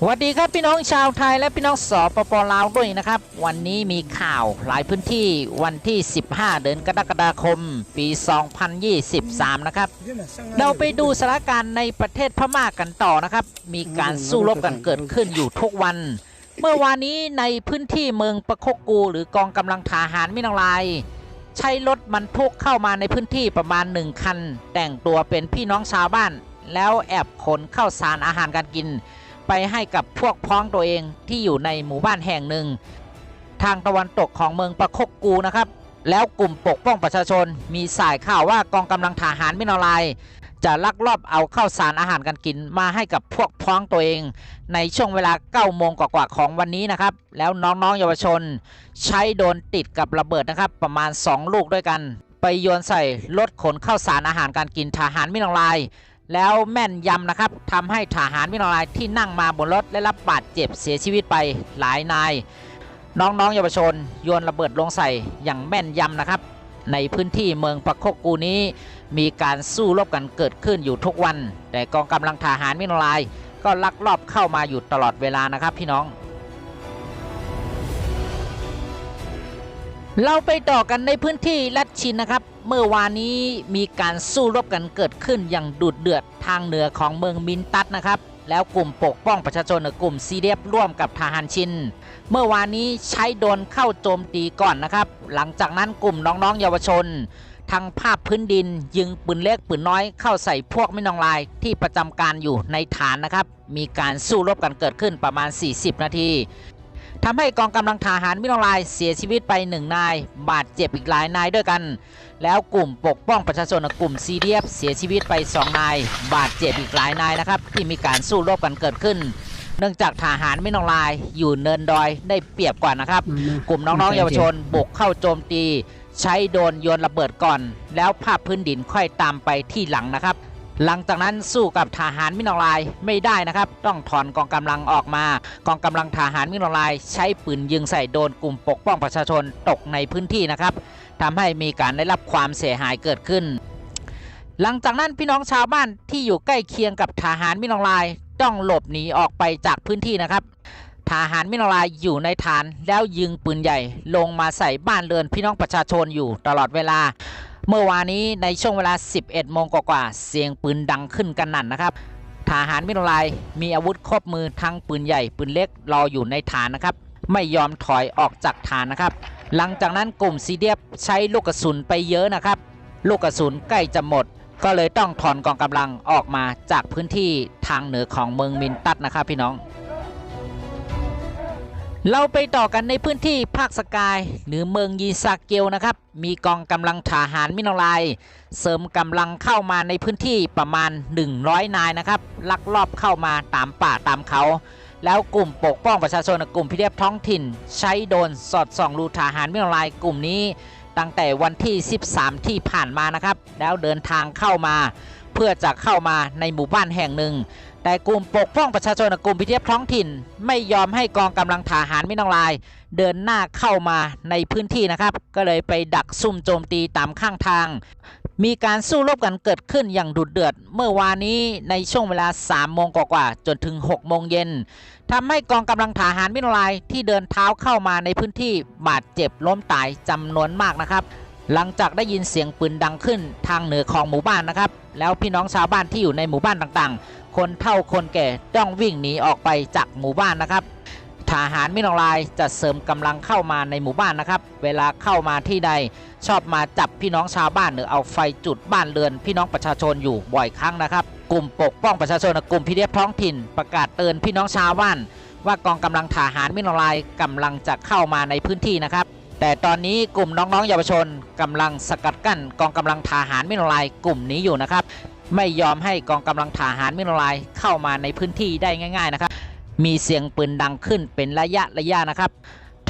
สวัสดีครับพี่น้องชาวไทยและพี่น้องสปปลาวด้วยนะครับ วันนี้มีข่าวหลายพื้นที่วันที่ 15 เดือนกรกฎาคม ปี 2023 นะครับ เราไปดูสถานการณ์ในประเทศพม่ากันต่อนะครับ มีการสู้รบกันเกิดขึ้นอยู่ทุกวัน เมื่อวานนี้ในพื้นที่เมืองปะโคกกูหรือกองกำลังทหารมินองลาย ใช้รถบรรทุกเข้ามาในพื้นที่ประมาณหนึ่งคัน แต่งตัวเป็นพี่น้องชาวบ้าน แล้วแอบขนข้าวสารอาหารการกิน ไปให้กับพวกพ้องตัวเองที่อยู่ในหมู่บ้านแห่งหนึ่ง ทางตะวันตกของเมืองประคกกูนะครับ แล้วกลุ่มปกป้องประชาชน มีสายข่าวว่ากองกำลังทหารมินอลายจะลักลอบเอาข้าวสารอาหารการกินมาให้กับพวกพ้องตัวเอง ในช่วงเวลา9โมงกว่าๆของวันนี้นะครับ แล้วน้องๆเยาวชน ใช้โดนติดกับระเบิดนะครับ ประมาณ 2 ลูกด้วยกัน ไปโยนใส่รถขนข้าวสารอาหารการกินทหารมินอลาย แล้วแม่นยำนะครับทำให้ทหารมินอลายที่นั่งมาบนรถได้รับบาดเจ็บเสียชีวิตไปหลายนาย น้องๆเยาวชนโยนระเบิดลงใส่อย่างแม่นยำนะครับ ในพื้นที่เมืองปะโคกูนี้ มีการสู้รบกันเกิดขึ้นอยู่ทุกวัน แต่กองกำลังทหารมินอลาย ก็ลักลอบเข้ามาอยู่ตลอดเวลานะครับพี่น้องเราไปต่อกันในพื้นที่ลัดชินนะครับ เมื่อวานนี้มีการสู้รบกันเกิดขึ้นอย่างดุเดือดทางเหนือของเมืองมินตัดนะครับ แล้วกลุ่มปกป้องประชาชนกลุ่มซีเดียบร่วมกับทหารชิน เมื่อวานนี้ใช้โดนเข้าโจมตีก่อนนะครับ หลังจากนั้นกลุ่มน้องๆเยาวชนทางภาพพื้นดินยิงปืนเล็กปืนน้อยเข้าใส่พวกไม่นองลายที่ประจำการอยู่ในฐานนะครับ มีการสู้รบกันเกิดขึ้นประมาณ 40 นาที ทำให้กองกำลังทหารมินองลายเสียชีวิตไปหนึ่งนาย บาดเจ็บอีกหลายนายด้วยกัน แล้วกลุ่มปกป้องประชาชนกลุ่มซีเดียฟเสียชีวิตไปสองนาย บาดเจ็บอีกหลายนายนะครับ ที่มีการสู้รบกันเกิดขึ้น เนื่องจากทหารมินองลายอยู่เนินดอยได้เปรียบกว่านะครับ กลุ่มน้องๆเยาวชนบุกเข้าโจมตี ใช้โดรนโยนระเบิดก่อน แล้วภาพพื้นดินค่อยตามไปที่หลังนะครับ หลังจากนั้นสู้กับทหารมินองลายไม่ได้นะครับ ต้องถอนกองกำลังออกมา กองกำลังทหารมินองลาย ใช้ปืนยิงใส่โดนกลุ่มปกป้องประชาชนตกในพื้นที่นะครับทำให้มีการได้รับความเสียหายเกิดขึ้น หลังจากนั้นพี่น้องชาวบ้านที่อยู่ใกล้เคียงกับทหารมินองลายต้องหลบหนีออกไปจากพื้นที่นะครับทหารมินอลายอยู่ในฐานแล้วยิงปืนใหญ่ ลงมาใส่บ้านเรือนพี่น้องประชาชนอยู่ตลอดเวลา เมื่อวานนี้ในช่วงเวลา 11 โมงกว่าๆเสียงปืนดังขึ้นกันนั่นนะครับทหารมินอลายมีอาวุธครบมือทั้งปืนใหญ่ปืนเล็กรออยู่ในฐานนะครับ ไม่ยอมถอยออกจากฐานนะครับ หลังจากนั้นกลุ่มซีเดียบใช้ลูกกระสุนไปเยอะนะครับ ลูกกระสุนใกล้จะหมด ก็เลยต้องถอนกองกำลังออกมาจากพื้นที่ทางเหนือของเมืองมินตัดนะครับพี่น้อง เราไปต่อกันในพื้นที่ภาคสกาย หรือเมืองยีซาเกลนะครับ มีกองกำลังทหารมินอลายเสริมกำลังเข้ามาในพื้นที่ประมาณ 100 นายนะครับ ลักลอบเข้ามาตามป่าตามเขา แล้วกลุ่มปกป้องประชาชนกลุ่มพิเรียบท้องถิ่น ใช้โดนสอดส่องรูทหารมินอลายกลุ่มนี้ ตั้งแต่วันที่ 13 ที่ผ่านมานะครับ แล้วเดินทางเข้ามา เพื่อจะเข้ามาในหมู่บ้านแห่งหนึ่ง แต่กลุ่มปกป้องประชาชนกลุ่มพิเทียบท้องถิ่น ไม่ยอมให้กองกำลังทหารมินองลาย เดินหน้าเข้ามาในพื้นที่นะครับ ก็เลยไปดักซุ่มโจมตีตามข้างทาง มีการสู้รบกันเกิดขึ้นอย่างดุเดือด เมื่อวานนี้ในช่วงเวลา3โมงกว่าจนถึง6โมงเย็นทำให้กองกำลังทหารมินองลายที่เดินเท้าเข้ามาในพื้นที่บาดเจ็บล้มตายจำนวนมากนะครับหลังจากได้ยินเสียงปืนดังขึ้นทางเหนือของหมู่บ้านนะครับ แล้วพี่น้องชาวบ้านที่อยู่ในหมู่บ้านต่าง คนเฒ่าคนแก่ต้องวิ่งหนีออกไปจากหมู่บ้านนะครับทหารมินองลายจะเสริมกำลังเข้ามาในหมู่บ้านนะครับ เวลาเข้ามาที่ใดชอบมาจับพี่น้องชาวบ้านหรือเอาไฟจุดบ้านเรือน พี่น้องประชาชนอยู่บ่อยครั้งนะครับ กลุ่มปกป้องประชาชนกลุ่มพีเดียท้องถิ่น ประกาศเตือนพี่น้องชาวบ้าน ว่ากองกำลังทหารมินองลายกำลังจะเข้ามาในพื้นที่นะครับ แต่ตอนนี้กลุ่มน้องๆเยาวชนกำลังสกัดกั้นกองกำลังทหารมินองลายกลุ่มนี้อยู่นะครับ ไม่ยอมให้กองกำลังทหารมินอลายเข้ามาในพื้นที่ได้ง่าย ๆนะครับ มีเสียงปืนดังขึ้นเป็นระยะระยะนะครับ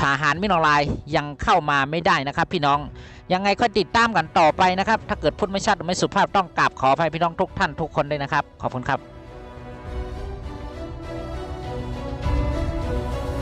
ทหารมินอลายยังเข้ามาไม่ได้นะครับ พี่น้องยังไงก็ติดตามกันต่อไปนะครับ ถ้าเกิดพูดไม่ชัดไม่สุภาพต้องกราบขออภัยพี่น้องทุกท่านทุกคนด้วยนะครับ ขอบคุณครับ